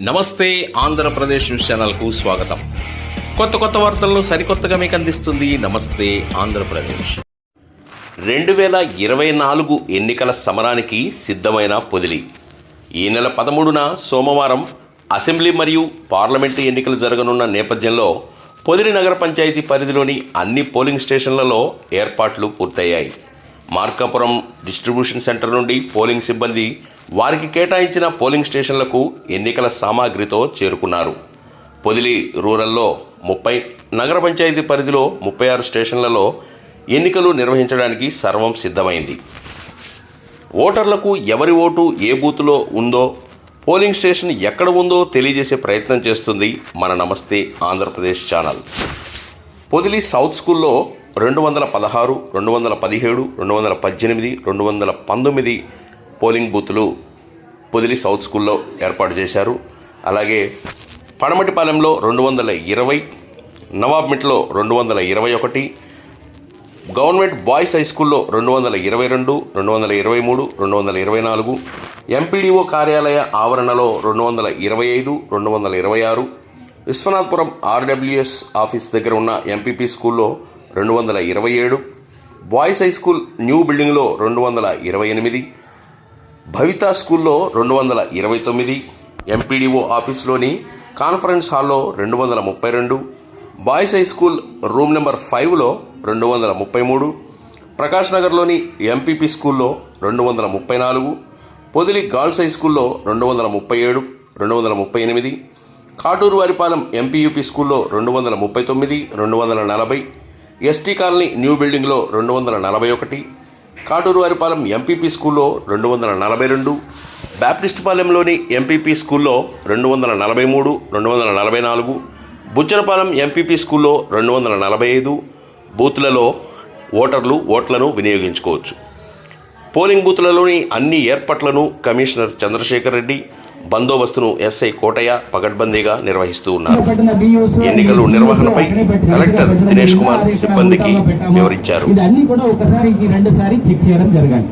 నమస్తే ఆంధ్రప్రదేశ్ న్యూస్ ఛానల్కు స్వాగతం. కొత్త కొత్త వార్తలను సరికొత్తగా మీకు అందిస్తుంది నమస్తే ఆంధ్రప్రదేశ్. రెండు వేల ఇరవై నాలుగు ఎన్నికల సమరానికి సిద్ధమైన పొదిలి. ఈ నెల పదమూడున సోమవారం అసెంబ్లీ మరియు పార్లమెంటు ఎన్నికలు జరగనున్న నేపథ్యంలో పొదిలి నగర పంచాయతీ పరిధిలోని అన్ని పోలింగ్ స్టేషన్లలో ఏర్పాట్లు పూర్తయ్యాయి. మార్కాపురం డిస్ట్రిబ్యూషన్ సెంటర్ నుండి పోలింగ్ సిబ్బంది వారికి కేటాయించిన పోలింగ్ స్టేషన్లకు ఎన్నికల సామాగ్రితో చేరుకున్నారు. పొదిలి రూరల్లో ముప్పై నగర పంచాయతీ పరిధిలో ముప్పై ఆరు స్టేషన్లలో ఎన్నికలు నిర్వహించడానికి సర్వం సిద్ధమైంది. ఓటర్లకు ఎవరి ఓటు ఏ బూత్లో ఉందో పోలింగ్ స్టేషన్ ఎక్కడ ఉందో తెలియజేసే ప్రయత్నం చేస్తుంది మన నమస్తే ఆంధ్రప్రదేశ్ ఛానల్. పొదిలి సౌత్ స్కూల్లో రెండు వందల పదహారు రెండు వందల పదిహేడు రెండు వందల పద్దెనిమిది రెండు వందల పంతొమ్మిది పోలింగ్ బూతులు పొదిలి సౌత్ స్కూల్లో ఏర్పాటు చేశారు. అలాగే పడమటిపాలెంలో రెండు వందల ఇరవై నవాబ్మిట్లో రెండు వందల ఇరవై ఒకటి గవర్నమెంట్ బాయ్స్ హై స్కూల్లో రెండు వందల ఇరవై రెండు రెండు వందల ఇరవై మూడు రెండు వందల ఇరవై నాలుగు ఎంపీడీఓ కార్యాలయ ఆవరణలో రెండు వందల ఇరవై ఐదు రెండు వందల ఇరవై ఆరు విశ్వనాథపురం ఆర్డబ్ల్యూఎస్ ఆఫీస్ దగ్గర ఉన్న ఎంపీపీ స్కూల్లో రెండు వందల ఇరవై ఏడు బాయ్స్ హై స్కూల్ న్యూ బిల్డింగ్లో రెండు వందల ఇరవై ఎనిమిది భవిత స్కూల్లో రెండు వందల ఇరవై తొమ్మిది ఎంపీడీఓ ఆఫీస్లోని కాన్ఫరెన్స్ హాల్లో రెండు వందల ముప్పై రెండు boys high school room number ఫైవ్లో రెండు వందల ముప్పై మూడు ప్రకాష్ నగర్లోని ఎంపీపీ స్కూల్లో రెండు వందల ముప్పై నాలుగు పొదిలి గర్ల్స్ హై స్కూల్లో రెండు వందల ముప్పై ఏడు రెండు వందల ముప్పై ఎనిమిది కాటూరు వారిపాలెం ఎంపీయూపీ స్కూల్లో రెండు వందల ముప్పై తొమ్మిది రెండు వందల నలభై ఎస్టీ కాలనీ న్యూ బిల్డింగ్లో రెండు వందల నలభై ఒకటి కాటూరు వారిపాలెం ఎంపీపీ స్కూల్లో రెండు వందల నలభై రెండు బ్యాప్టిస్ట్ పాలెంలోని ఎంపీపీ స్కూల్లో రెండు వందల నలభై మూడు రెండు వందల నలభై నాలుగు బుచ్చనపాలెం ఎంపీపీ స్కూల్లో రెండు వందల నలభై ఐదు బూత్లలో ఓటర్లు ఓట్లను వినియోగించుకోవచ్చు. పోలింగ్ బూత్లలోని అన్ని ఏర్పాట్లను కమిషనర్ చంద్రశేఖర్ రెడ్డి బందోబస్తును ఎస్ఐ కోటయ్య పగడ్బందీగా నిర్వహిస్తూ ఉన్నారు. ఎన్నికలు నిర్వహణపై కలెక్టర్ దినేష్ కుమార్ సిబ్బందికి వివరించారు. అన్ని కూడా ఒకసారి రెండు సారి చెక్ చేయడం జరగాలి.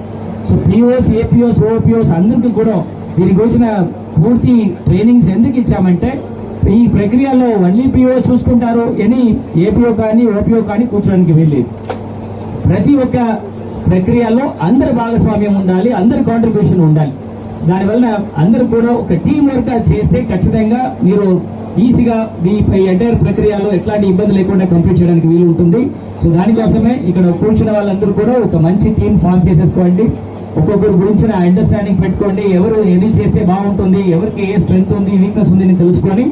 సో పిఓస్ ఏపీఓస్ ఓపీఓస్ అందరికీ కూడా వచ్చిన పూర్తి ట్రైనింగ్స్ ఎందుకు ఇచ్చామంటే ఈ ప్రక్రియలో ఓన్లీ పిఓస్ చూసుకుంటారు ఎనీ ఏపీఓ కానీ ఓపీఓ కానీ కూర్చోడానికి వెళ్ళేది ప్రతి ఒక్క ప్రక్రియలో అందరి భాగస్వామ్యం ఉండాలి అందరి కాంట్రిబ్యూషన్ ఉండాలి. దానివల్ల అందరూ కూడా ఒక టీం వర్క్ చేస్తే ఖచ్చితంగా మీరు ఈజీగా మీ ఎంటైర్ ప్రక్రియలో ఎట్లాంటి ఇబ్బంది లేకుండా కంప్లీట్ చేయడానికి వీలు ఉంటుంది. సో దానికోసమే ఇక్కడ కూర్చున్న వాళ్ళందరూ కూడా ఒక మంచి టీం ఫామ్ చేసేసుకోండి. ఒక్కొక్కరి గురించిన అండర్స్టాండింగ్ పెట్టుకోండి. ఎవరు ఏది చేస్తే బాగుంటుంది ఎవరికి ఏ స్ట్రెంగ్త్ ఉంది వీక్నెస్ ఉంది అని తెలుసుకొని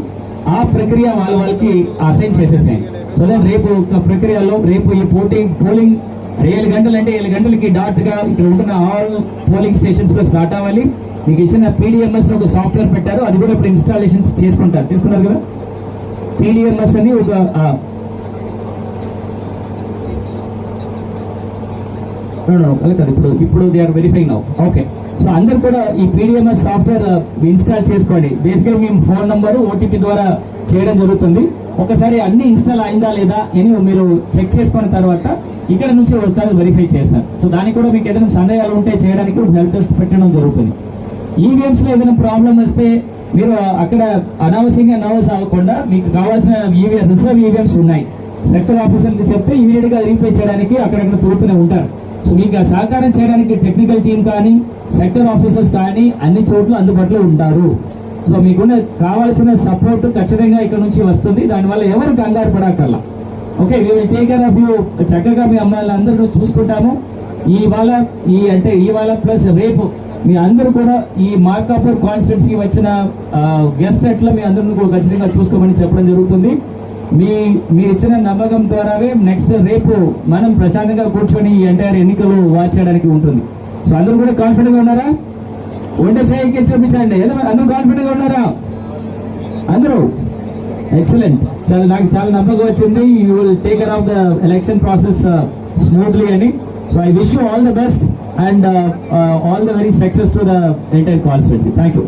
ఆ ప్రక్రియ వాళ్ళ వాళ్ళకి అసైన్ చేసేసాయి సో దాని రేపు ఒక ప్రక్రియలో రేపు ఈ పోటింగ్ పోలింగ్ ఏడు గంటలు అంటే ఏడు గంటలకి డాట్గా ఇక్కడ ఉంటున్న ఆల్ పోలింగ్ స్టేషన్స్లో స్టార్ట్ అవ్వాలి. మీకు ఇచ్చిన పీడిఎంఎస్ ఒక సాఫ్ట్వేర్ పెట్టారు. అది కూడా ఇప్పుడు ఇన్స్టాలేషన్స్ చేసుకుంటారు. చేసుకున్నారు కదా? పీడిఎంఎస్ అని ఒక కాదు ఇప్పుడు ఇప్పుడు they are verify now okay so అందరు కూడా ఈ పీడిఎంఎస్ సాఫ్ట్వేర్ uh, ఇన్స్టాల్ చేసుకోండి. బేసిక్గా మేము ఫోన్ నంబర్ ఓటీపీ ద్వారా చేయడం జరుగుతుంది. ఒకసారి అన్ని ఇన్స్టాల్ అయిందా లేదా అని మీరు చెక్ చేసుకున్న తర్వాత ఇక్కడ నుంచి ఒకసారి వెరిఫై చేస్తారు. సో దానికి కూడా మీకు ఏదైనా సందేహాలు ఉంటే చేయడానికి హెల్ప్ డెస్క్ పెట్టడం జరుగుతుంది. ఈవీఎంస్లో ఏదైనా ప్రాబ్లం వస్తే మీరు అక్కడ అనవసరంగా నర్వస్ అవ్వకుండా మీకు కావాల్సిన ఈవీఎం రిజర్వ్ ఈవీఎంస్ ఉన్నాయి. సెక్టర్ ఆఫీసర్కి చెప్తే ఇమీడియట్గా రీప్లే చేయడానికి అక్కడక్కడ తిరుగుతూనే ఉంటారు. సో మీకు సహకారం చేయడానికి టెక్నికల్ టీం కానీ సెక్టర్ ఆఫీసర్స్ కానీ అన్ని చోట్ల అందుబాటులో ఉంటారు. సో మీకున్న కావాల్సిన సపోర్ట్ ఖచ్చితంగా ఇక్కడ నుంచి వస్తుంది. దానివల్ల ఎవరు కంగారు పడక్కర్లా. Okay we will take care of you చక్కగా మీ అమ్మాయిలు అందరూ చూసుకుంటాము. ఇవాళ ఈ అంటే ఇవాళ ప్లస్ రేపు మీ అందరూ కూడా ఈ మార్కాపూర్ కాన్స్టిట్యున్సీకి వచ్చిన గెస్ట్ ఎట్లా మీ అందరిని కూడా ఖచ్చితంగా చూసుకోమని చెప్పడం జరుగుతుంది. మీ మీరు ఇచ్చిన నమ్మకం ద్వారావే నెక్స్ట్ రేపు మనం ప్రశాంతంగా కూర్చొని ఈ ఎంటైర్ ఎన్నికలు వాచ్ చేయడానికి ఉంటుంది. సో అందరూ కూడా కాన్ఫిడెంట్గా ఉన్నారా? ఉండే చూపించండి. అందరూ కాన్ఫిడెంట్గా ఉన్నారా? అందరూ? ఎక్సలెంట్ చాలా నాకు చాలా నమ్మకం వచ్చింది. You will take care of the election process smoothly అని so I wish you all the best and all the very success to the entire constituency thank you